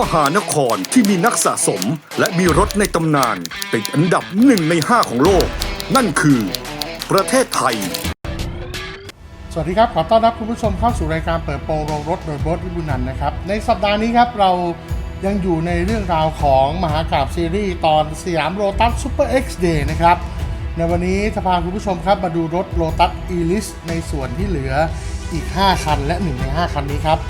มหานครที่มีนักสะสมและมีรถในตำนาน ติดอันดับหนึ่งในห้าของโลก นั่นคือ ประเทศไทย สวัสดีครับ ขอต้อนรับคุณผู้ชมเข้าสู่รายการเปิดโปงโรงรถโดยโบทวิบุญนันนะครับ ในสัปดาห์นี้ครับเรายังอยู่ในเรื่องราวของมหากราบซีรีส์ตอนสยามโ o ตัสซูเปอร์เอ็กซ์เดย์นะครับในวันนี้จะพาคุณผู้ชมครับมาดูรถโ o ตัสอีลิสในส่วนที่เหลืออีก 5 คันและ 1 ใน 5 คันนี้ครับ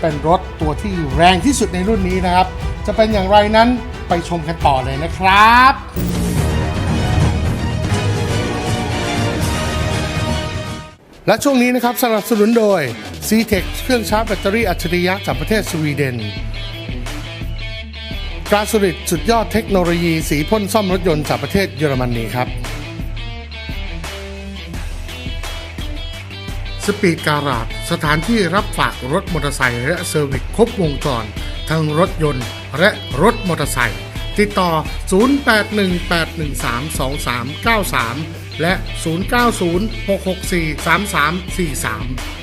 เป็นรถตัวที่แรงที่สุดในรุ่นนี้นะครับ จะเป็นอย่างไรนั้นไปชมกันต่อเลยนะครับและช่วงนี้นะครับสนับสนุนโดย c t e ทเครื่องชาร์จแบตเตอรี่อัจฉริยะจากประเทศสวีเดนกราสุริตสุดยอดเทคโนโลยีสีพ่นซ่อมรถยนต์จากประเทศเยอรมนีครับ สปีดการาดสถานที่รับฝากรถมอเตอร์ไซค์และเซอร์วิสครบวงจร ทั้งรถยนต์และรถมอเตอร์ไซค์ติดต่อ 0818132393 และ 0906643343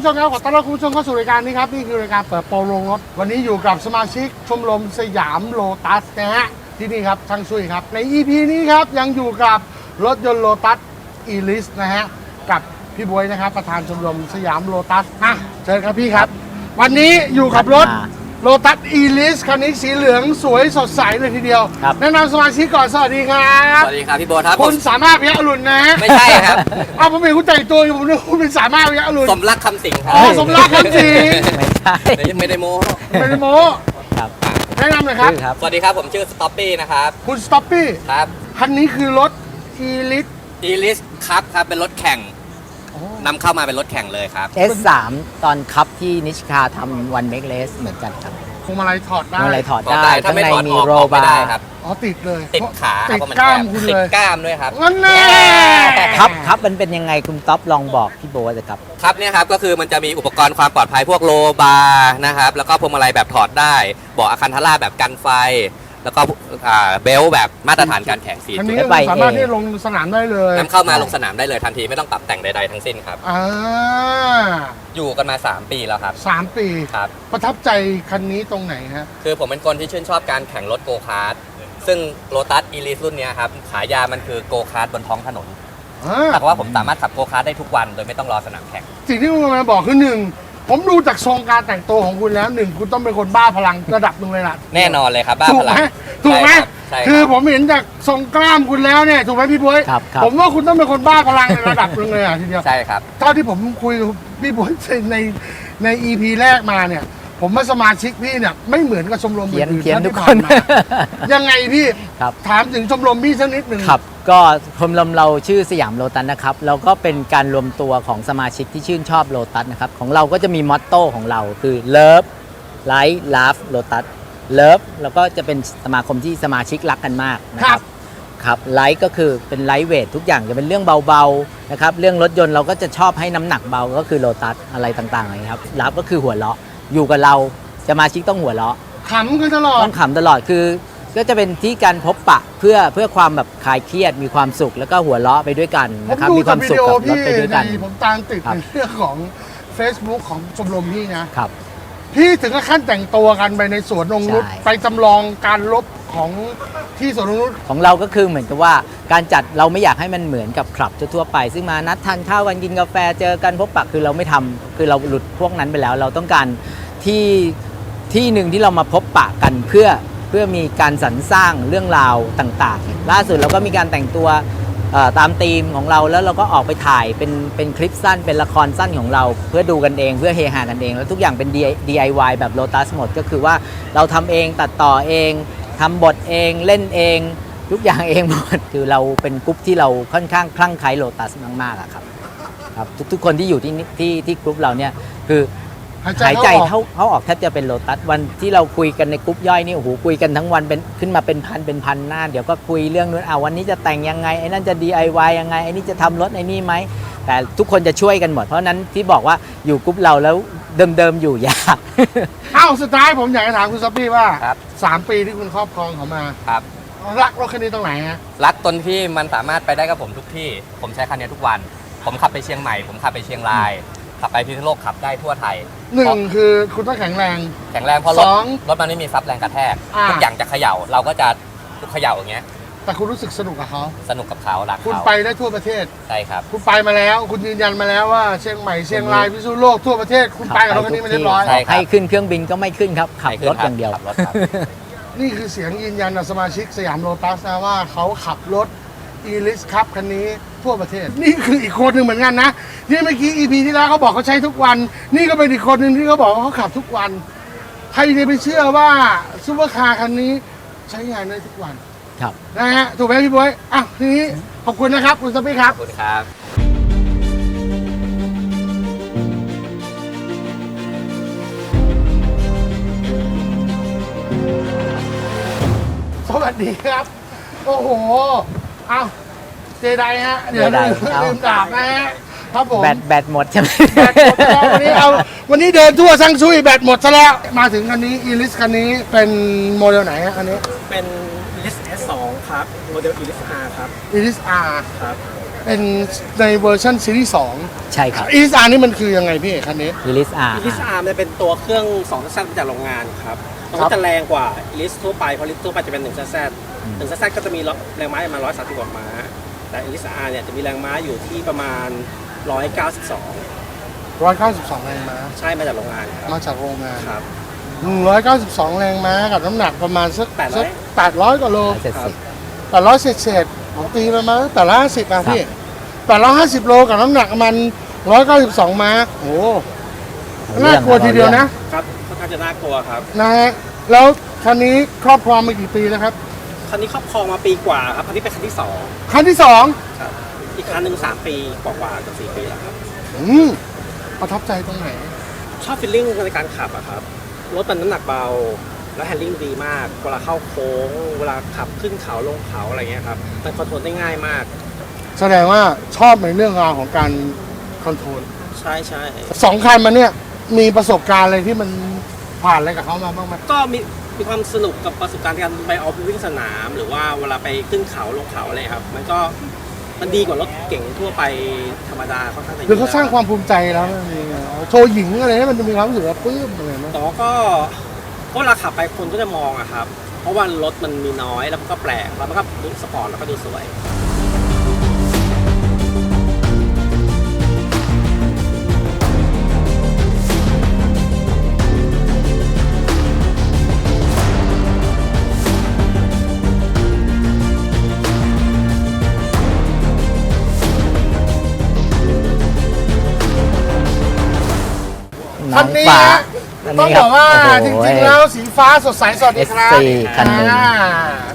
ผู้ชมครับขอต้อนรับคุณผู้ชมเข้าสู่รายการนี้ครับนี่คือรายการเปิดโปรโรงรถ วันนี้อยู่กับสมาชิกชมรมสยามโลตัสนะฮะที่นี่ครับช่างช่วยครับ ใน EP นี้ครับยังอยู่กับรถยนต์โลตัสอีลิสนะฮะกับพี่บวยนะครับประธานชมรมสยามโลตัสอะเชิญครับพี่ครับ วันนี้อยู่กับรถ โลตัสอีลิสคันนี้สีเหลืองสวยสดใสเลยทีเดียว ครับ แนะนำสมาชิกก่อนสวัสดีครับสวัสดีครับพี่โบทครับคุณสามารถพยาอรุณนะฮะไม่ใช่ครับอ้าวผมเห็นคุณแต่งตัวอยู่ผมนึกว่าคุณเป็นสามารถพยาอรุณสมรักคำสิงครัอ๋อสมรักคำสิงไม่ใช่ไม่ได้ไม่ได้โม้ไม่ได้โมครับแนะนำหน่อยครับ ชื่อครับ สวัสดีครับผมชื่อสต็อปปี้นะครับ คุณสต็อปปี้ครับคันนี้คือรถอีลิทอีลิสครับครับเป็นรถแข่ง นำเข้ามาเป็นรถแข่งเลยครับ S3 ตอนคัพที่นิชคาทำวันเมกเลสเหมือนกันครับพวงมาลัยถอดได้เมื่อไรถอดถอดได้ได้ถ้าข้างไม่ในถอดมีออกโรออกไม่บาได้ร์ครับ อ๋อติดเลยติดขาติดเพราะมันกล้ามแคบคุณติเลดยกล้ามด้วยครับงั้นแน่ครับครับมันเป็นยังไงคุณต๊อปลองบอกพี่โบทเลยครับ ครับเนี่ยครับก็คือมันจะมีอุปกรณ์ความปลอดภัยพวกโลบาร์นะครับแล้วก็พวงมาลัยแบบถอดได้เบาะอาคันทาร่าแบบกันไฟ แล้วก็อ่าเบลต์แบบมาตรฐานการแข่งสี่คันจุนี้ดแล้วใบสามารถเอที่จะลงสนามได้เลยนำเข้ามาลงสนามได้เลยทันทีไม่ต้องปรับแต่งใดๆทั้งสิ้นครับ อ่าอยู่กันมา 3 ปีแล้วครับสามปี ครับ ประทับใจคันนี้ตรงไหนฮะ คือผมเป็นคนที่ชื่นชอบการแข่งรถโกคาร์ทซึ่งโ o ตัสอีลิสรุ่นเนี้ยครับขายามันคือโกคาร์ทบนท้องถนน อ่าแต่ว่าผมสามารถขับโกคาร์ทได้ทุกวันโดยไม่ต้องรอสนามแข่ง สิ่งที่คุณมาบอกคือหนึ่ง ผมดูจากทรงการแต่งตัวของคุณแล้วหนึ่งคุณต้องเป็นคนบ้าพลังระดับหนึ่งเลยล่ะ แน่นอนเลยครับบ้าถูพกลัไหงมถูกไหมใช่รับใช่รับคือผมเห็นจากทรงกล้ามคุณแล้วเนี่ยถูกไหมพี่บวยครับครับ ผมว่าคุณต้องเป็นคนบ้าพลังในระดับหนึ่งเลยอะทีเดียวใช่ครับ เท่าที่ผมคุยกับพี่บวยในใน EP แรกมาเนี่ย ผมว่าสมาชิกพี่เนี่ยไม่เหมือนกับชมรมเขียนอื่นๆเขียนท่าทุกที่คผ่านมายังไงพี่ครับ ถามถึงชมรมพี่สักนิดหนึ่งครับ ก็ชมรมเราชื่อสยามโลตัสนะครับ เราก็เป็นการรวมตัวของสมาชิกที่ชื่นชอบโลตัสนะครับ ของเราก็จะมีมอตโต้ของเราคือ Love Light Love Lotus Love แล้วก็จะเป็นสมาคมที่สมาชิกรักกันมากนะครับครับไลท์ก็คือเป็นไลท์เวททุกอย่างจะเป็นเรื่องเบาๆนะครับ เรื่องรถยนต์เราก็จะชอบให้น้ำหนักเบาก็คือโลตัสอะไรต่างๆเลยครับรับก็คือหัวเราะ อยู่กับเราสมาชิกต้องหัวเราะขำกันตลอด ต้องขำตลอดคือ ก็จะเป็นที่การพบปะเพื่อเพื่อความแบบคลายเครียดมีความสุขแล้วก็หัวเราะไปด้วยกันผมนะครับดูมีคจากวามวิสุขดีโอกับรถพี่ไปด้วยในกันผมตามติดครับ ในเรื่องของ Facebook ของชมรมพี่นะพี่ถึงกับขั้นแต่งตัวกันไปในสวนนงนุชใช่ ไปจำลองการลบของที่สวนนงนุชของเราก็คือเหมือนกับว่าการจัดเราไม่อยากให้มันเหมือนกับคลับทั่วๆไป ซึ่งมานัดทานข้าวกันกินกาแฟเจอกันพบปะคือเราไม่ทำคือเราหลุดพวกนั้นไปแล้ว เราต้องการ ที่ที่หนึ่งที่เรามาพบปะกันเพื่อเพื่อมีการสรรสร้างเรื่องราวต่างๆ ล่าสุดเราก็มีการแต่งตัวตามธีมของเราแล้วเราก็ออกไปถ่ายเป็นเป็นคลิปสั้นเป็นละครสั้นของเรา เพื่อดูกันเองเพื่อเฮฮากันเอง แล้วทุกอย่างเป็น DIY แบบ Lotus หมดก็คือว่าเราทำเองตัดต่อเองทำบทเองเล่นเอง ทุกอย่างเองหมดคือเราเป็นกรุ๊ปที่เราค่อนข้างคลั่งไคล้โลตัสมากๆอะครับครับทุกๆคนที่อยู่ที่นี่ที่ที่กรุ๊ปเราเนี่ยคือ หายใจหายใจเข้าออกเท่าเขาออกแทบจะเป็นโลตัสวันที่เราคุยกันในกรุ๊ปย่อยนี่โอ้โหคุยกันทั้งวันเป็นขึ้นมาเป็นพันเป็นพันหน้า เดี๋ยวก็คุยเรื่องนู้นอ่าวันนี้จะแต่งยังไงไอ้นั่นจะ DIY ยังไงไอ้นี่จะทำรถไอ้นี่ไหมแต่ทุกคนจะช่วยกันหมด เพราะฉะนั้นที่บอกว่าอยู่กรุ๊ปเราแล้วเดิมๆอยู่ยากเอ้าสุดท้ายผมอยากจะถามคุณซับบี้ว่าครับสามปีที่คุณครอบครองเขามาครับรักรถคันนี้ตรงไหนฮะรักตนที่มันสามารถไปได้กับผมทุกที่ ผมใช้คันนี้ทุกวัน ผมขับไปเชียงใหม่ ผมขับไปเชียงราย ขับไปพิษณุโลกขับได้ทั่วไทยหนึ่งคือคุณต้องแข็งแรง แข็งแรงเพราะรถสองรถมันไม่มีซับแรงกระแทกอ่า ทุกอย่างจะเขย่าเราก็จะเขย่าอย่างเงี้ย แต่คุณรู้สึกสนุกกับเขาสนุกกับเขารักคุณเขาไปได้ทั่วประเทศ ใช่ครับคุณไปมาแล้ว คุณยืนยันมาแล้วว่าเชียงใหม่เชียงรายพิษณุโลกทั่วประเทศ คุณไปกับรถคันนี้มาเรียบร้อย ใช่ครับให้ขึ้นเครื่องบินก็ไม่ขึ้นครับ ขับรถอย่างเดียว ขับรถครับ นี่คือเสียงยืนยันจากสมาชิกสยามโลตัสนะว่าเขาขับรถอีลิสครับคันนี้ ทั่วประเทศ นี่คืออีกคนหนึ่งเหมือนกันนะนี่เมื่อกี้ EP ที่แล้วเขาบอกเขาใช้ทุกวัน นี่ก็เป็นอีกคนหนึ่งที่เขาบอกว่าเขาขับทุกวัน ใครจะไปเชื่อว่าซูเปอร์คาร์คันนี้ใช้งานได้ทุกวันครับนะฮะถูกไหมพี่บวยอะทีนี้ขอบคุณนะครับ คุณสปีครับ ขอบคุณครับ สวัสดีครับ โอ้โห เอา เจไดฮะเดี๋ยวเจไดลืมเอาลืมดาบนะฮะครับผมแบตแบตหมดใช่ไหมแบตหมดแล้ววันนี้เอาวันนี้เดินทั่วซังซุยแบตหมดซะแล้ว มาถึงคันนี้อีลิสคันนี้เป็นโมเดลไหนฮะอันนี้เป็น Iris S2 ครับ โมเดล Iris R ครับอีลิส R ครับเป็นในเวอร์ชันซีรีส์ใช่ครับ2อีลิส R นี่มันคือยังไงพี่คันนี้อีลิสอาร์ Iris R มันจะเป็นตัวเครื่อง2 z มาจากโรงงานครับมันครัก็บจะแรงกว่า Iris ทั่วไปเพราะ Iris ทั่วไปจะเป็น1 z 1 z ก็จะมีแรงม้าประมาณ130กว่าม้า แต่ Iris R เนี่ยจะมีแรงม้าอยู่ที่ประมาณ 192 192 แรงม้า ใช่มาจากโรงงานครับมาจากโรงงาน ครับ 192 แรงม้ากับน้ำหนักประมาณสัก800 สัก800กว่าโลเสร็จสิแปดร้อยเศษเศษๆผมตีประมาณแปดร้อยห้าสิบอะพี่แปดร้อยห้าสิบโลกับน้ำหนักประมันร้อยเก้าสิบสองม้าโอ้โหน่ากลัวทีเดียวนะ ครับค่อนข้างจะน่ากลัวครับ นะฮะ แล้วคันนี้ครอบครองมากี่ปีแล้วครับ คันนี้ครอบครองมาปีกว่าครับคันนี้เป็นคันที่สองคันที่สองครับอีกคันหนึ่งสามปีกว่าๆกับสี่ปีแล้วครับ อืมประทับใจตรงไหน ชอบฟีลลิ่งในการขับอะครับรถมันน้ำหนักเบา แล้วแฮนดิ้งดีมาก เวลาเข้าโค้ง เวลาขับขึ้นเขาลงเขาอะไรเงี้ยครับมันคอนโทรลได้ง่ายมาก แสดงว่าชอบในเรื่องราวของการคอนโทรลใช่ใช่สองคันมาเนี่ย มีประสบการณ์อะไรที่มันผ่านอะไรกับเขามาบ้างไหมก็มี มีความสนุกกับประสบการณ์การไปออฟวิ่งสนาม หรือว่าเวลาไปขึ้นเขาลงเขาอะไรครับ มันก็มันดีกว่ารถเก่งทั่วไปธรรมดาค่อนข้างจะหรือเขาสร้างความภูมิใจแล้วมันมีโชว์หญิงอะไรเนี่ยมันจะมีความรู้สึกว่าปลื้มอะไรไหมแต่ว่าก็ก็เวลาขับไปคนก็จะมองอะครับ เพราะว่ารถมันมีน้อยแล้วมันก็แปลกแล้วมันก็ดูสปอร์ตแล้วก็ดูสวย น้คัอนงนี้ฟ้าฮะอันต้องนี้บคอกว่าโอ้จโห ริงๆแล้วสีฟ้าสดใสสวัสดีครับ S4 คันหนึ่ง อ่า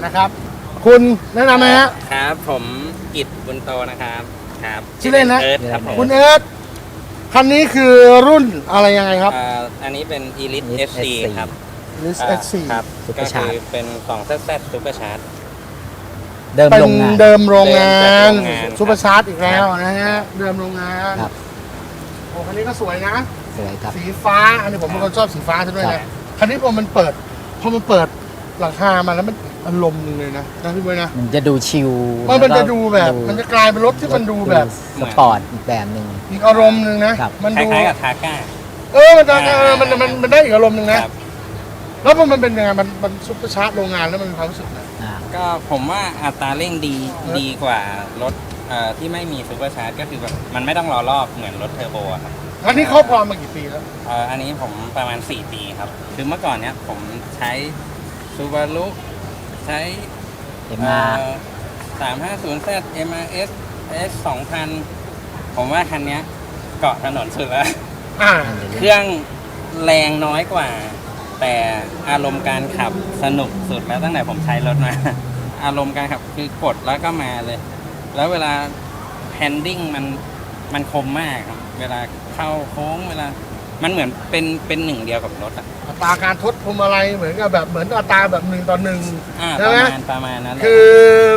นะครับ คุณแนะนำไหมฮะ ครับ ผมกิตบุญโตนะครับ ครับชื่อเล่นนะ อิร์ธครับผมคุณเอิร์ธคันนี้คือรุ่นอะไรยังไงครับอ่าอันนี้เป็น Elite Elite FC SC ครับ List อ่า S4 ครับ Super ก็คือ Charge เป็นของ ZZ Super Charge เดิมเป็นโรงงาน เดิมโรงงานเดิมโรงงาน ซูเปอร์ชาร์จอีกแล้วนะฮะ เดิมโรงงาน ครับ โอ้คันนี้ก็สวยนะ สวยครับ สีฟ้า อันนี้ผมเป็นคนชอบสีฟ้าซะด้วยครันะบ คันนี้พอมันเปิด พอมันเปิดหลังคามาแล้วมันอารมณ์หนึงเลยนะนะพี่บอยนะ มันจะดูชิลมันมันแล้วจะก็ดูแบบ มันจะกลายเป็นรถที่มันดูแบบ สปอร์ตอีกแบบหนึ่ง อีกอารมณ์หนึ่งนะ ครับ มันคดู ล้ายๆกับทาก้า เออ มันจะเออมันมันมันได้อีกอารมณ์หนึ่งคนะรับ แล้วพอมันเป็นยังไง มันมันซุปเปอร์ชาร์จโรงงานแล้วมันมีความรู้สึกนะ อ่า ก็ผมว่าอัตราเร่งดีเออดีกว่ารถเอ่อที่ไม่มี Super Charge ก็คือแบบมันไม่ต้องรอรอบเหมือนรถเทอร์โบอะครับ คันนี้เขาพร้อมมากี่ปีแล้ว เอ่ออันนี้ผมประมาณ 4 ปีครับ คือเมื่อก่อนเนี้ยผมใช้ Subaru ใช้เอ็มมาเอ่อ 350Z MRS S 2000ผมว่าคันเนี้ยเกาะถนนสุดแล้ว อ่า เครื่องแรงน้อยกว่า แต่อารมณ์การขับสนุกสุดแล้วตั้งแต่ผมใช้รถมา อารมณ์การขับคือกดแล้วก็มาเลย แล้วเวลาแฮนดิ้งมัน มันคมมากครับเวลาเข้าโค้งเวลา มันเหมือนเป็นเป็นหนึ่งเดียวกับรถอะอัตราการทดพวงมาลัยเหมือนกับแบบเหมือนอัตราแบบหนึ่งต่อหนึ่งอ่าปใช่ระไหมมาณประมาณนั้นเลยคือ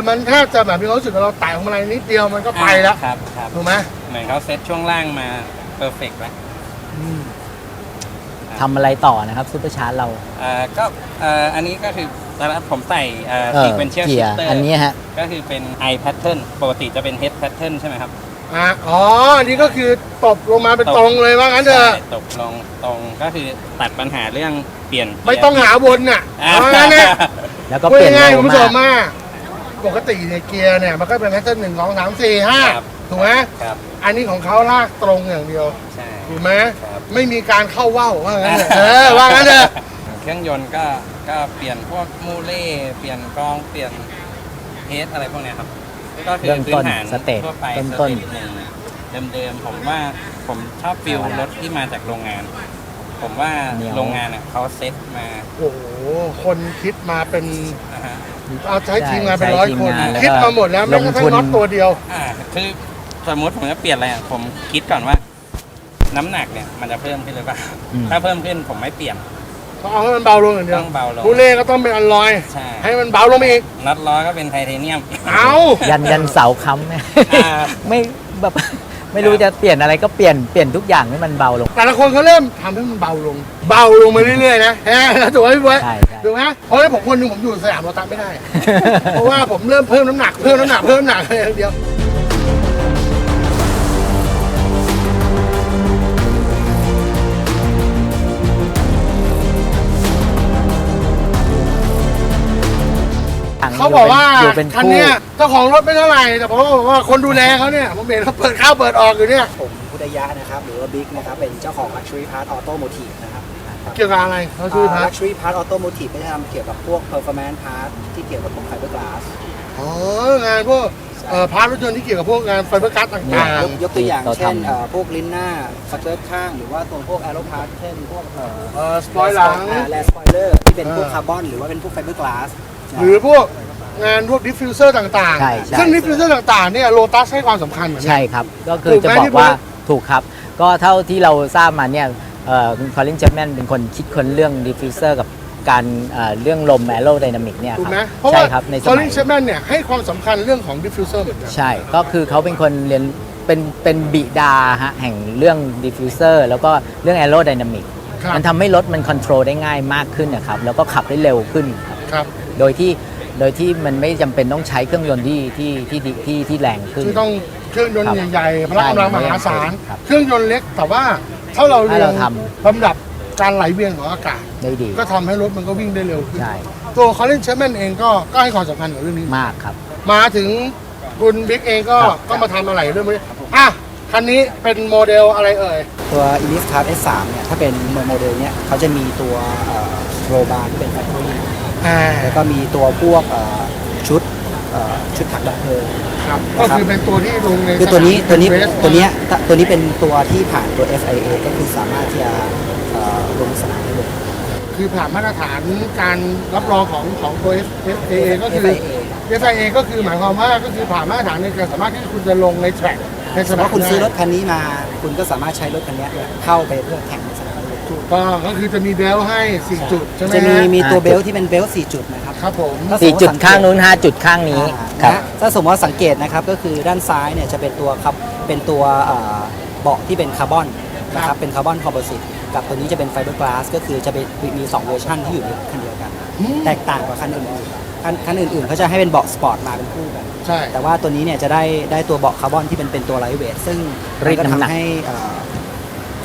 มันแทบจะแบบมีความรู้สึกว่าเราไต่พวงมาลัยนิดเดียวมันก็ไปแล้วครับครับถูกไหมเหมือนเขาเซ็ตช่วงล่างมาเพอร์เฟกต์แล้วอืมทำอะไรต่อนะครับซูเปอร์ชาร์จเราเอ่อก็เอ่ออันนี้ก็คือตอนแรกผมใส่เอ่อเออ sequential เกียร์ shifter อันนี้ฮะ ก็คือเป็น i pattern ปกติจะเป็น head pattern ใช่ไหมครับ อะอ๋ออันนี้ก็คือตบลงมาเป็นตรงเลยว่างั้นเถอะใช่ตกลงตรงก็คือตัดปัญหาเรื่องเปลี่ยนไม่ต้องหาวนน่ะอ่าเพราะงั้นเนี่ยแล้วก็พูดเปลี่ยนง่ายๆเร็คุวณผู้ชมามกมากปกติในยเกียร์เนี่ยมันก็เป็นแพทเทิร์นหนึ่งสองสามสี่ห้าครับถูกไหมครับอันนี้ของเขาลากตรงอย่างเดียวใช่ ถูกไหมครับ ไม่มีการเข้าว่าวว่างั้นเถอะเออว่างั้นเถอะเครื่องยนต์ก็ก็เปลี่ยนพวกมูเล่เปลี่ยนกรองเปลี่ยนเฮดอะไรพวกเนี้ยครับ ก็คือเบื้องพื้ต้นนฐานสเตจทั่วไปต้นสต้นเตจหนึ่งเดิมๆผมว่าผมชอบฟิลรถที่มาจากโรงงาน ผมว่าเหนียว โรงงานเนี่ยเขาเซ็ตมาโอ้โห คนคิดมาเป็นนะฮะ เอาใช้ทีมงานเป็นใช้ร้อยทีมคนงานแล้วคิดก็มาหมดแล้วแม้กระทั่ลงทุงนน็อตตัวเดียว อ่าคือสมมติผมจะเปลี่ยนอะไรอะผมคิดก่อนว่า น้ำหนักเนี่ย มันจะเพิ่มขึ้นหรือเปล่า อืม ถ้าเพิ่มขึ้นผมไม่เปลี่ยน ต้องเอาให้มันเบาลงอย่างเดียวต้องเบาลงผู้เล่ก็ต้องเป็นอันลอย ใช่ให้มันเบาลงมาอีก น็อตล้อก็เป็นไทเทเนียม เอายันยันเสาค้ำเนี่ยอ่า ไม่แบบไม่รู้จะเปลี่ยนอะไรก็เปลี่ยนเปลี่ยนทุกอย่างให้มันเบาลง แต่ละคนเขาเริ่มทำให้มันเบาลง เบาลงมาเรื่อยๆนะฮะถูกไหมพี่บ๊วยใช่ใช่ ถูกไหมเพราะฉะนั้นผมคนหนึงผมอยู่สยามโรตัสไม่ได้ เพราะว่าผมเริ่มเพิ่มน้ำหนักเพิ่มน้ำหนักเพิ่มน้ำหนักอะไรอย่างเดียว เขาบอกว่าอยู่เป็นคันคู่เนี้ยเจ้าของรถไม่เท่าไหร่แต่ผมบอกว่าคนดูแลเขาเนี่ยผมเห็นเขาเปิดเข้าเปิดออกอยู่เนี่ย ผมพุทธยะนะครับ หรือว่าบิ๊กนะครับ เป็นเจ้าของ Luxury Part Automotive นะครับเกี่ยวกับอะไรเขาชื่อพัอ่าท Luxury Part Automotive ก็จะทำเกี่ยวกับพวก Performance Part ที่เกี่ยวกับพวก Fiberglass อ๋องานพวกเอ่อพาร์ทรถยนต์ที่เกี่ยวกับพวกงานไฟเบอร์การ์ดต่างยกยกตัวอย่างเราทำ เช่นเอ่อพวกลิ้นหน้าสเกิร์ตข้าง หรือว่าตัวพวก Aero Part เช่นพวกเอ่อๆเอ่อสปอยหลัง แลสปอยเลอร์ที่เป็นพวกอ่า คาร์บอน หรือว่าเป็นพวก Fiberglass นะหรือพวก งานพวกดิฟฟิวเซอร์ต่างใช่ใช่ซึ่งดิฟฟิวเซอร์ต่างๆเนี่ยโลตัสให้ความสำคัญเหมือนกัใช่ครับ ก็คือถูกจะไหมบอกพี่ว่าบอยถูกครับ ก็เท่าที่เราทราบมาเนี่ยเอ่อคุณคอลินเจมแมนเป็นคนคิดคนเรื่องดิฟฟิวเซอร์กับการเอ่อเรื่องลมแอโรไดนามิกเนี่ยถูกคไหมรับเพราะใช่ว่าครับในสคอมัลิย นเชฟแมนเนี่ยให้ความสำคัญเรื่องของดิฟฟิวเซอร์เหมือนกันใช่ ก็คือเขาเป็นคนเรียนเป็นเป็นบิดาฮะแห่งเรื่องดิฟฟิวเซอร์แล้วก็เรื่องแอโรไดนามิกครับมันทำให้รถมันคอนโทรลได้ง่ายมากขึ้นนะครับ แล้วก็ขับได้เร็วขึ้นครับ ครับ โดยที่ โดยที่มันไม่จำเป็นต้องใช้เครื่องยนต์ที่ที่ที่ที่ที่ที่แรงขึ้น ที่ต้องเครื่องยนต์ครับใหญ่ๆพละกำลังมหาศาล ครับเครื่องยนต์เล็กแต่ว่าถ้าเราเรียถ้าเรางทลำดับการไหลเวียนของอากาศ ได้ดี ก็ทำให้รถมันก็วิ่งได้เร็วขึ้น ใช่ ตัวคอลินเชฟแมนเองก็ก็ให้ความสำคัญกับเรื่องนี้ มากครับ มาถึงคุณบิ๊กเองก็ครับ ก็มาทำอะไรเรื่องนี้อะคันนี้เป็นโมเดลอะไรเอ่ย ตัว Elise Card S3 เนี่ย ถ้าเป็นโมเดลเนี้ยเขาจะมีตัวโรบาร์ที่เป็น Factory อ่าแล้วก็มีตัวพวกเอ่อชุดเอ่อชุดถักดับเพลิง ครับนะก็ครับคือเป็นตัวที่ลงในคือตัวนี้สตัวนี้เรสตัวเนี้ยถ้าตัวนี้เป็นตัวที่ผ่านตัว FIA ก็คือสามารถที่จะเอ่อลงสนามได้เลย คือผ่านมาตรฐานการรับรองของของตัว FIA ก็คือ FIA FIA ก็คือหมายความว่าก็คือผ่านมาตรฐานในการสามารถที่คุณจะลงในแทร็กในสสมมนามติคุณซื้อรถได้คันนี้มา คุณก็สามารถใช้รถคันเนี้ยเข้าไปเพื่อแข่งในสนามได้เลย ถูกต้องก็คือจะมีเบลต์ให้สี่จุดใช่ไหมจะมีฮะมีตัวอ่าเบลท์ที่เป็นเบลต์4จุดนะครับ ครับผมถ้าสมสี่มติจุดสังเกตข้างนู้นห้าจุดข้างนี้อ่าครับ นะถ้าสมมติว่าสังเกตนะครับก็คือด้านซ้ายเนี่ยจะเป็นตัวครับเป็นตัวเอ่อเบาะที่เป็นคาร์บอนนะครับเป็นคาร์บอนคอมโพสิตกับตัวนี้จะเป็นไฟเบอร์กลาสก็คือจะเป็นมี2เวอร์ชันที่อยู่ในคันเดียวกัน อืมแตกต่างกว่าคันอื่นๆคันคันอื่นๆเขาจะให้เป็นเบาะสปอร์ตมาเป็นคู่กัน ใช่ แต่ว่าตัวนี้เนี่ยจะได้ได้ตัวเบาะคาร์บอนที่เป็นเป็นตัวไลท์เวทซึ่งรีดก็น้ำหนัก ทำให้เอ่อ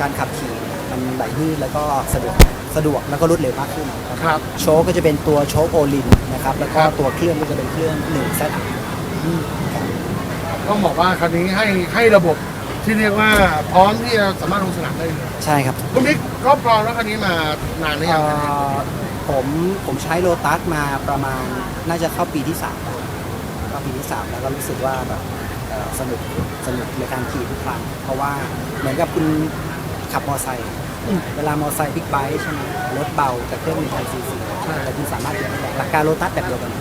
การขับขี่เนี่ย มันไหลลื่นแล้วก็สะดวกสะดวกแล้วก็รวดเร็วมากขึ้นครับ โชคก็จะเป็นตัวโชคโอลินนะครับ แล้วก็ครับ ตัวเครื่องก็จะเป็นเครื่อง1 z ครับต้องบอกว่าคันนี้ให้ให้ระบบที่เรียกว่าพร้อมที่จะสามารถลงสนามได้เลยใช่ครับคุณบิ๊กครอบครองรถคันนี้มานานหรือยังเอ่ครับอผมผมใช้โลตัสมาประมาณน่าจะเข้าปีที่3แล้วอก็ปีที่สามแล้วก็รู้สึกว่าแบบเอ่อสนุกสนุกในการขี่ทุกครั้งเพราะว่าเหมือนกับคุณ ขับมอเตอร์ไซค์เวลามอเตอร์ไซค์บิ๊กไบค์ใช่ไหมรถเบาแต่เครื่อง1 0 0ซีซีแต่คุณสามารถขี่ได้แรงหลักการโลตัสแบบเดียวกัน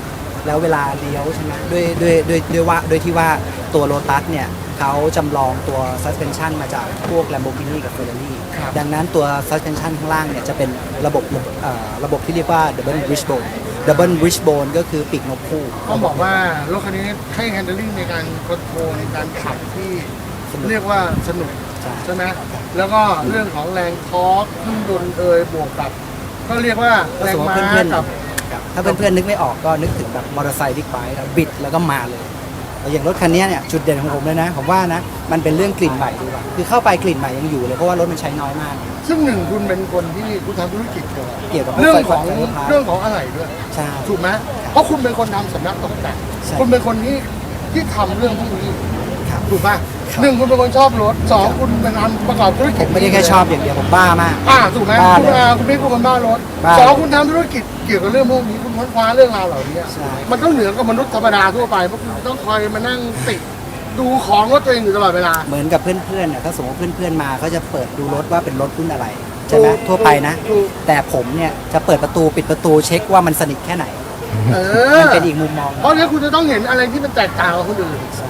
แล้วเวลาเลี้ยวใช่ไหมด้วยด้วยด้วยด้วยว่าด้วยที่ว่าตัวโลตัสเนี่ยเขาจำลองตัว suspension มาจากพวก Lamborghini กับ Ferrari ครับดังนั้นตัว suspension ข้างล่างเนี่ยจะเป็นระบบเอ่อระบบที่เรียกว่า double wishbone double wishbone ก็คือปีกนกคู่ต้องบอกว่ารถคันนี้ให้ handling ในการคอนโทรลในการขับที่สนุกเรียกว่าสนุก ใช่ใช่ไหมแล้วก็เรื่องของแรงทอร์คเครื่องยนต์เอยบวกกับ ก็เรียกว่าถ้าแรสงมมติม้าว่าเพื่อนๆกับครับถ้าเพื่อนๆนึกไม่ออกก็นึกถึงแบบมอเตอร์ไซค์บิ๊กไบค์แล้วบิดแล้วก็มาเลยแต่อย่างรถคันนี้เนี่ยจุดเด่นของผมเลยนะ ผมว่านะ มันเป็นเรื่องกลิ่นใหม่ดีกว่าคือเข้าไปกลิ่นใหม่ยังอยู่เลยเพราะว่ารถมันใช้น้อยมาก ซึ่งหนึ่งคุณเป็นคนที่คุณทำธุรกิจเกี่ยวกับเกี่ยวกับเรื่องของไฟฟ้าเรื่องของอะไรด้วยใช่ถูกไหมเพราะคุณเป็นคนทำสำนักตกแต่งใช่คุณเป็นคนที่ที่ทำเรื่องพวกนี้ครับถูกป่ะครับ หนึ่งคุณเป็นคนชอบรถสองคุณเป็นทำประกอบธุรผกิจมไม่ได้แค่ชอบอย่างเดียวผมบ้ามาก อ่าถูกไหมบ้าคุณเลยอาคุณไม่คุณเป็นบ้ารถบ้าสองคุณทำธุรกิจเกี่ยวกับเรื่องพวกนี้คุณค้นคว้าเรื่องราวเหล่านี้ใช่ มันต้องเหนือกับมนุษย์ธรรมดาทั่วไปเพราะคุณต้องคอยมานั่งติดดูของรถตัวเองอยู่ตลอดเวลา เหมือนกับเพื่อนๆเนี่ยถ้าสมมติเพื่อนๆมาเขาจะเปิดดูรถว่าเป็นรถรุ่นอะไรใช่ไหมถูกทั่วไปนะ ถูก แต่ผมเนี่ยจะเปิดประตูปิดประตูเช็คว่ามันสนิทแค่ไหนเอมัอนเป็นอีกมุมมองเพราะงั้นคุณจะต้องเห็นอะไรที่มันแตกต่างกับคนอื่น ใช่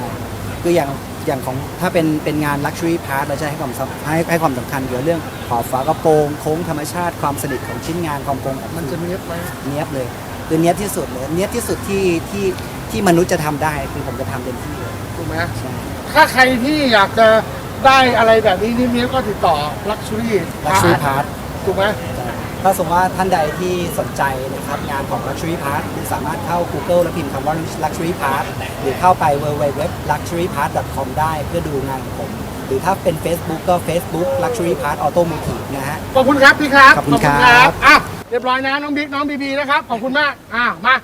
คืออย่าง อย่างของถ้าเป็นเป็นงาน Luxury Part เราจะให้ความสำให้ให้ความสำคัญเกี่ยวกับเรื่องขอบฝากระโปรงโค้งธรรมชาติความสนิทของชิ้นงานความโปร่งของมันจะเนี้ยบไหมเนี้ยบเลยคือเนี้ยบที่สุดเลยเนี้ยบที่สุดที่ที่ที่มนุษย์จะทำได้คือผมจะทำเต็มที่เลยถูกไหมใช่ ถ้าใครที่อยากจะได้อะไรแบบนี้นี่เนี้ยก็ติดต่อ Luxury Luxury Part ถูกไหม ถ้าสมมติว่าท่านใดที่สนใจนะครับงานของ Luxury Part คุณสามารถเข้า Google แล้วพิมพ์คำว่า Luxury Part หรือเข้าไป www.luxurypart.com ได้เพื่อดูงานของผม หรือถ้าเป็น Facebook ก็ Facebook Luxury Part Automotive นะฮะ ขอบคุณครับพี่ครับขอบคุณครับ อะเรียบร้อยนะน้องบิ๊กน้องบีบีนะครับ ขอบคุณมากอะมา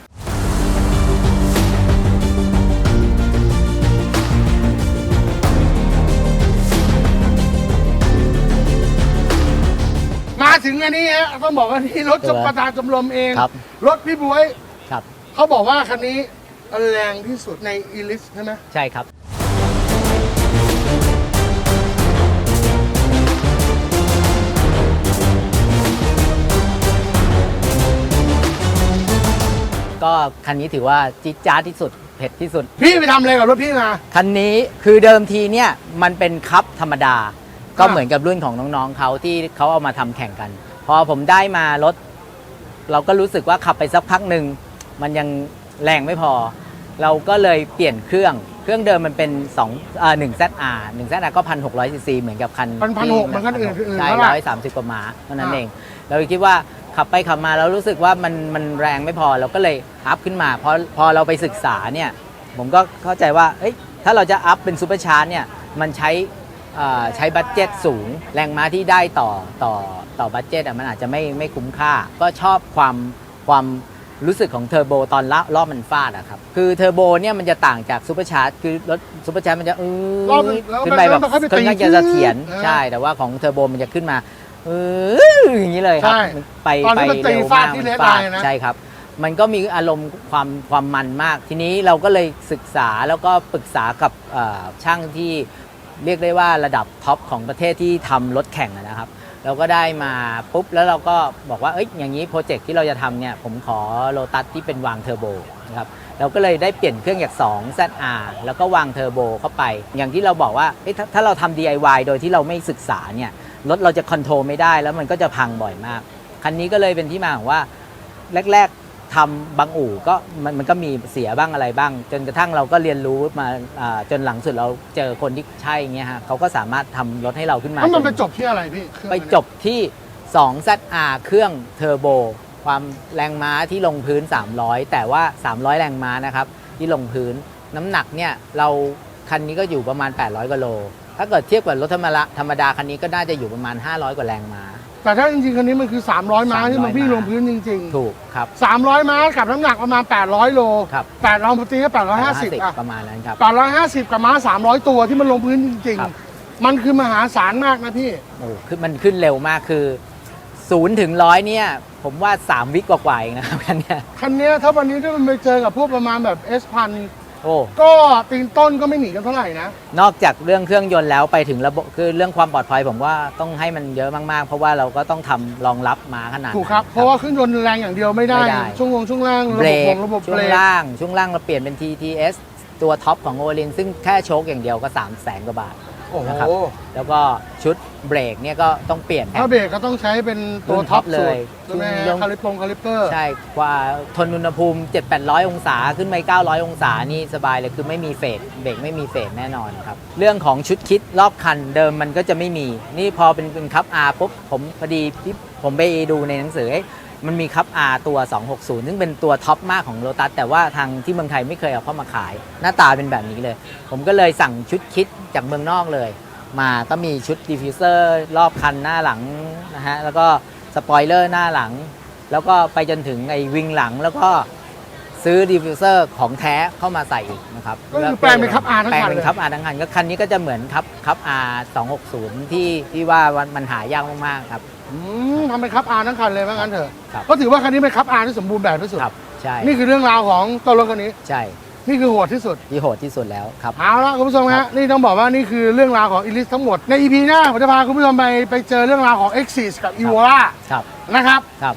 ถึงอันนี้ฮะต้องบอกว่านี่รถจประธานชมรมเอง ครับ รถพี่บวยครับ เขาบอกว่าคันนี้แรงที่สุดในอีลิสใช่ไหมใช่ครับ ก็คันนี้ถือว่าจิ๊ดจ้าดที่สุด เผ็ดที่สุด พี่ไปทำอะไรกับรถพี่มา คันนี้คือเดิมทีเนี่ยมันเป็นคัพธรรมดา ก็อ่าเหมือนกับรุ่นของน้องๆเขาที่เขาเอามาทำแข่งกัน พอผมได้มารถ เราก็รู้สึกว่าขับไปสักพักหนึ่งมันยังแรงไม่พอ เราก็เลยเปลี่ยนเครื่องเครื่องเดิมมันเป็น2อ่า1 ZR 1 ZR ก็1,600ซีซีเหมือนกับคันมัน1,600ที่มันก็อื่นๆใช่เท่าไหร่ร้อยสามสิบกว่าม้าเท่านั้นอ่าเองเราคิดว่าขับไปขับมาแล้วรู้สึกว่ามันมันแรงไม่พอเราก็เลยอัพขึ้นมาพอพอเราไปศึกษาเนี่ย ผมก็เข้าใจว่าเอ้ยถ้าเราจะอัพเป็นซูเปอร์ชาร์จเนี่ยมันใช้เอ่อ ใช้บัตเจ็ตสูง แรงม้าที่ได้ต่อต่อต่อบัตเจ็ตอะมันอาจจะไม่ไม่คุ้มค่า ก็ชอบความความรู้สึกของเทอร์โบตอนละรอบมันฟาดอะครับ คือเทอร์โบเนี่ยมันจะต่างจากซูเปอร์ชาร์จคือรถซูเปอร์ชาร์จมันจะเออรอบมันแล้วขึ้นไปแบบมันค่อยไปค่อนข้างตีจะเสถียรอ่าใช่ แต่ว่าของเทอร์โบมันจะขึ้นมาเอออย่างนี้เลยครับใช่มันไปตอนไปที่มันตีเร็วฟาดมากที่มันเลดฟาดไลน์นะใช่ครับมันก็มีอารมณ์ความความมันมาก ทีนี้เราก็เลยศึกษาแล้วก็ปรึกษากับเอ่อช่างที่ เรียกได้ว่าระดับท็อปของประเทศที่ทำรถแข่งนะครับ เราก็ได้มาปุ๊บแล้วเราก็บอกว่าเอ้ยอย่างนี้โปรเจกต์ที่เราจะทำเนี่ยผมขอโลตัสที่เป็นวางเทอร์โบนะครับเราก็เลยได้เปลี่ยนเครื่องจาก2 ZR แล้วก็วางเทอร์โบเข้าไป อย่างที่เราบอกว่าเอ้ยถ้าถ้าเราทำ DIY โดยที่เราไม่ศึกษาเนี่ยรถเราจะคอนโทรลไม่ได้แล้วมันก็จะพังบ่อยมาก คันนี้ก็เลยเป็นที่มาของว่าแรก ทำบางอู่ก็มันมันก็มีเสียบ้างอะไรบ้าง จนกระทั่งเราก็เรียนรู้มาอ่าจนหลังสุดเราเจอคนที่ใช่เงี้ยฮะเขาก็สามารถทำรถให้เราขึ้นมาแล้วมันจไปนจบที่อะไรพี่เครื่องไปอันเนี้ยจบที่2 ZR เครื่องเทอร์โบความแรงม้าที่ลงพื้น 300 แต่ว่า 300 แรงม้านะครับที่ลงพื้นน้ำหนักเนี่ยเราคันนี้ก็อยู่ประมาณ 800กิโลถ้าเกิดเทียบกับรถธรรมดาธรรมดาคันนี้ก็น่าจะอยู่ประมาณ 500 กว่าแรงม้า แต่ถ้าจริงๆคันนี้มันคือ 300 ม้าที่มัน300วิ่งลงพื้นจริงถูกครับๆ300 ม้ากับน้ำหนักประมาณ 800 โลครับ8ลองตีก็850อะประมาณนั้นครับ 850 กับม้า 300 ตัวที่มันลงพื้นจริงครับๆมันคือมหาศาลมากนะพี่โอ้ขึ้นมันขึ้นเร็วมากคือศูนย์ถึงร้อยเนี่ย ผมว่า 3 วิกว่าๆเองนะครับคันเนี้ยคันเนี้ยถ้าวันนี้ถ้ามันไปเจอกับพวกประมาณแบบ S พัน โอ้ก็ตีนต้นก็ไม่หนีกันเท่าไหร่นะ นอกจากเรื่องเครื่องยนต์แล้วไปถึงระบบคือเรื่องความปลอดภัยผมว่าต้องให้มันเยอะมากๆ เพราะว่าเราก็ต้องทำรองรับมาขนาดนั้นถูกครับ เพราะว่าเครื่องยนต์แรงอย่างเดียวไม่ได้ ไม่ได้ ช่วงวงช่วงล่างเบระรบบกของระบบช่เบวรงกล่างช่วงล่างเราเปลี่ยนเป็น TTS ตัวท็อปของโอลินซึ่งแค่โชคอย่างเดียวก็3 0 0แสนกว่าบาท โอ้โหนะครับ แล้วก็ชุดเบรกเนี่ยก็ต้องเปลี่ยนแผ่ถ้านเบรกก็ต้องใช้เป็นตัวรุ่นท็ท็ออปปเลสุดยใช่ไหมรุ่นยงคาลิปงคาลิปเปอร์ ใช่กว่าทนอุณหภูมิ 7-800 องศาขึ้นไป 900 องศานี่สบายเลยคือไม่มีเฟดเบรกไม่มีเฟดแน่นอนครับ เรื่องของชุดคิดรอบคันเดิมมันก็จะไม่มี นี่พอเป็นเป็นคัพ R ปุ๊บผมพอดีที่ผมไปดูในหนังสือเอ๊ะ มันมีคัพ R ตัว 260 ซึ่งเป็นตัวท็อปมากของโลตัสแต่ว่าทางที่เมืองไทยไม่เคยเอาเข้ามาขาย หน้าตาเป็นแบบนี้เลย ผมก็เลยสั่งชุดคิดจากเมืองนอกเลย มาก็มีชุดดิฟฟิวเซอร์รอบคันหน้าหลังนะฮะแล้วก็สปอยเลอร์หน้าหลัง แล้วก็ไปจนถึงไอ้วิงหลังแล้วก็ ซื้อดิฟฟิวเซอร์ของแท้เข้ามาใส่อีกนะครับก็คือแปลงเป็นคัพ R ทั้งคันแปลงเป็นเลยคัพ R ทั้งคันก็คันนี้ก็จะเหมือนคัพคัพ R 260ที่ที่ว่ามันหายากมากๆครับอืมทำเป็นคัพอาร์ทั้งคันเลยว่างั้นเถอะครับก็ถือว่าคันนี้เป็นคัพอาร์ที่สมบูรณ์แบบที่สุดครับใช่นี่คือเรื่องราวของตัวรถคันนี้ใช่นี่คือโหดที่สุดที่โหดที่สุดแล้วครับเอาละคุณผู้ชมครัฮะบนี่ต้องบอกว่านี่คือเรื่องราวของอีลิสทั้งหมดใน EP หน้าผมจะพาคุณผู้ชมไปไปเจอเรื่องราวของ x 6กับ e v o l a ครับ นะครับ ครับ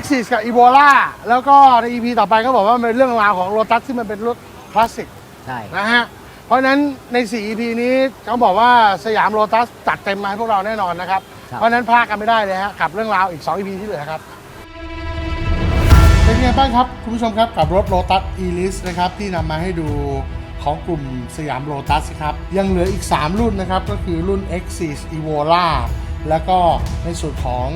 x 6 กับ e v o l a แล้วก็ใน EP ต่อไปก็บอกว่ามันเป็นเรื่องราวของโ o ตัสที่มันเป็นรถคลาสสิกใช่ นะฮะ เพราะฉะนั้นใน 4 EP นี้เขาบอกว่าสยามโ o ตัสจัดเต็มมาให้พวกเราแน่นอนนะครับ ครับ เพราะฉะนั้นพลาดกันไม่ได้เลยฮะกับเรื่องราวอีก 2 EP ที่เหลือครับ เป็นไงบ้างครับ คุณผู้ชมครับกับรถ Lotus Elise นะครับ ที่นำมาให้ดูของกลุ่มสยามโ o ตัสครับ ยังเหลืออีก 3 รุ่นนะครับ ก็คือรุ่น X6 Evola แล้วก็ในส่วนของ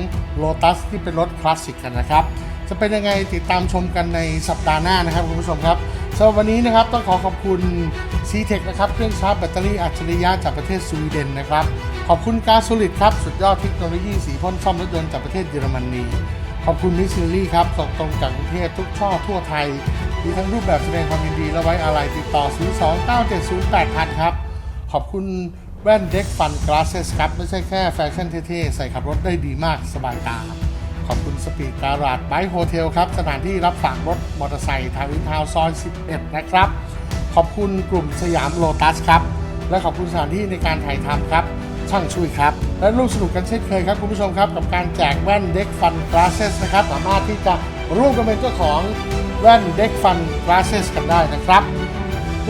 Lotus ที่เป็นรถคลาสสิกกันนะครับ จะเป็นยังไงติดตามชมกันในสัปดาห์หน้านะครับคุณผู้ชมครับสำหรับวันนี้นะครับต้องขอขอบคุณ c t e c นะครับเครื่องชาร์จแบตเตอรี่อัจฉริยะจากประเทศสวีเดนนะครับ ขอบคุณกาสูลิดครับสุดยอดเทคโนโลยีสีพ่นซ่อมรถยนต์จากประเทศเยอรมนีขอบคุณมิสซิลี่ครับส่งตรงจากกรุงเทพทุกช่อทั่วไทยมีทั้งรูปแบบแสดงความยินดีและไว้อาลัยติดต่อ 029708000 ครับ ขอบคุณ แว่นเด็กฟันกลาสเซสครับ ไม่ใช่แค่แฟชั่นเท่ๆ ใส่ขับรถได้ดีมากสบายตาขอบคุณสปีดการาดไบค์โฮเทลครับ สถานที่รับฝากรถมอเตอร์ไซค์ทางวินทาวซอย 11 นะครับ ขอบคุณกลุ่มสยามโลตัสครับ และขอบคุณสถานที่ในการถ่ายทำครับ ช่างช่วยครับ และร่วมสนุกกันเช่นเคยครับคุณผู้ชมครับ กับการแจกแว่นเด็กฟันกลาสเซสนะครับสามารถที่จะร่วมกันเป็นเจ้าของแว่นเด็กฟันกลาสเซสกันได้นะครับ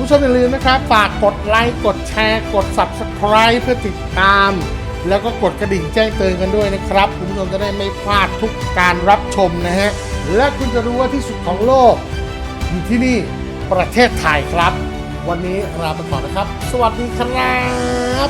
ผู้ชมอย่าลืมนะครับ ฝากกดไลค์ กดแชร์ กด Subscribe เพื่อติดตาม แล้วก็กดกระดิ่งแจ้งเตือนกันด้วยนะครับ คุณผู้ชมจะได้ไม่พลาดทุกการรับชมนะฮะ และคุณจะรู้ว่าที่สุดของโลก อยู่ที่นี่ประเทศไทยครับ วันนี้ลาไปก่อนนะครับ สวัสดีครับ